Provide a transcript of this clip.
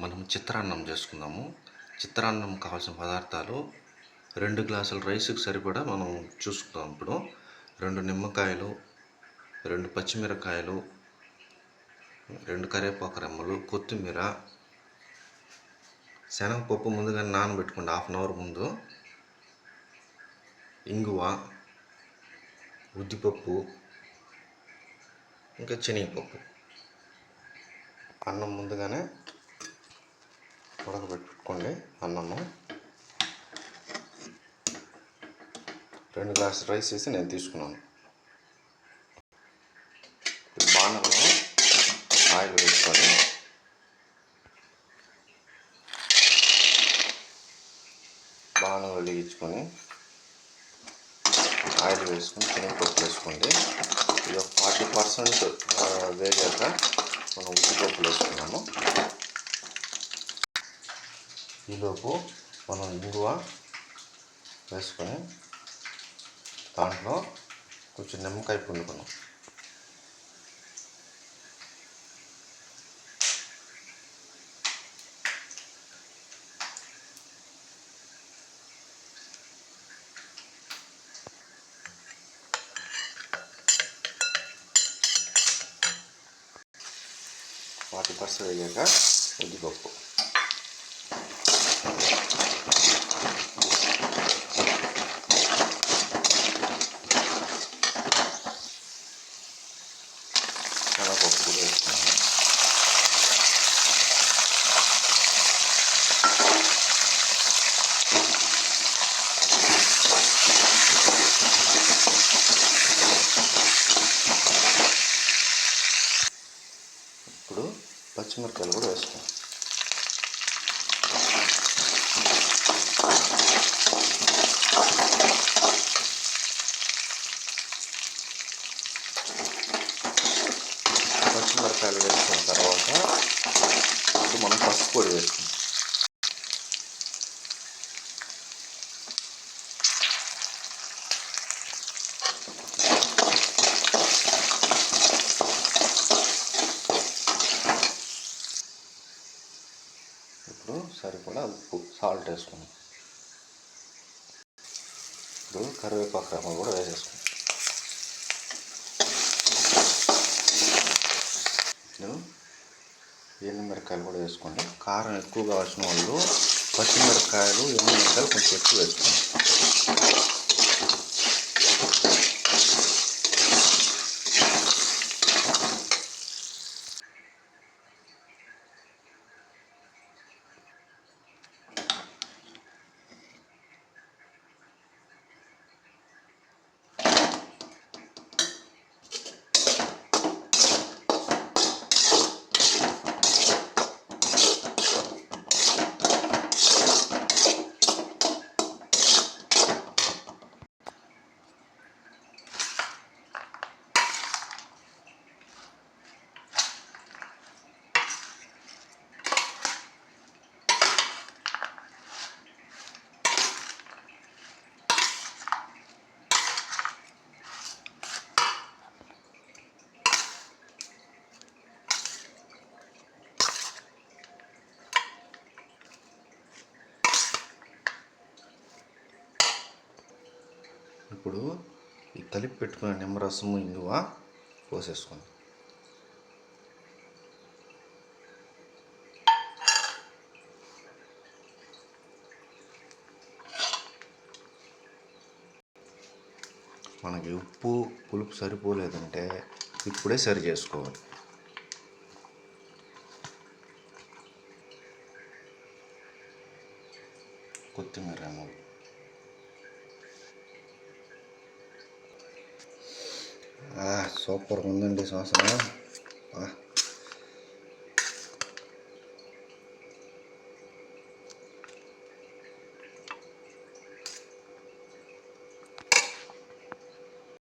మనం చిత్రాన్నం చేసుకుందాము. చిత్రాన్నం కావాల్సిన పదార్థాలు రెండు గ్లాసుల రైస్కి సరిపడా మనం చూసుకుందాం ఇప్పుడు. రెండు నిమ్మకాయలు రెండు పచ్చిమిరకాయలు రెండు కరివేపాకు రెమ్మలు కొత్తిమీర శనగపప్పు ముందుగా నానబెట్టుకోండి హాఫ్ అన్ అవర్ ముందు. ఇంగువ ఉద్దిపప్పు ఇంకా శనగపప్పు. అన్నం ముందుగానే ఉడకబెట్టుకోండి అన్నము. రెండు గ్లాస్ రైస్ వేసి నేను తీసుకున్నాను. బాణంలో ఆయిల్ వేసుకొని. బాణం వెలిగించుకొని ఆయిల్ వేసుకొని శనగపప్పు వేసుకోండి. ఇది ఒక ఫార్టీ పర్సెంట్ వేగాక మనం ఉద్దిపప్పులు వేసుకున్నాము. ఈలోపు మనం ఇంగువ వేసుకొని దాంట్లో కొంచెం నిమ్మకాయ పిండుకున్నాం. వాటి పర్సెంట్ వేగాక ఉద్దిపప్పు శనగపప్పు కూడా వేసుకున్నాను ఇప్పుడు పచ్చిమిరపకాయలు కూడా వేస్తాం. పచ్చిమిరపకాయలు వేసుకున్న తర్వాత ఇప్పుడు మనం పసుపు పొడి వేసుకుంటాం ఇప్పుడు సరిపడా ఉప్పు సాల్ట్ వేసుకున్నాం. ఇప్పుడు కరివేపాకు రమ్మ కూడా వేసేసుకున్నాం. ఇప్పుడు ఎండుమిరకాయలు కూడా వేసుకోండి. కారం ఎక్కువ కావాల్సిన వాళ్ళు పచ్చిమిరకాయలు ఎండుమిరకాయలు కొంచెం ఎక్కువ వేసుకోండి. ఇప్పుడు ఈ కలిపి పెట్టుకున్న నిమ్మరసము ఇంగువ పోసేసుకోండి. మనకి ఉప్పు పులుపు సరిపోలేదంటే ఇప్పుడే సరి చేసుకోవాలి. కొత్తిమీర 아, 소포로 굽는데 좋아서. 아.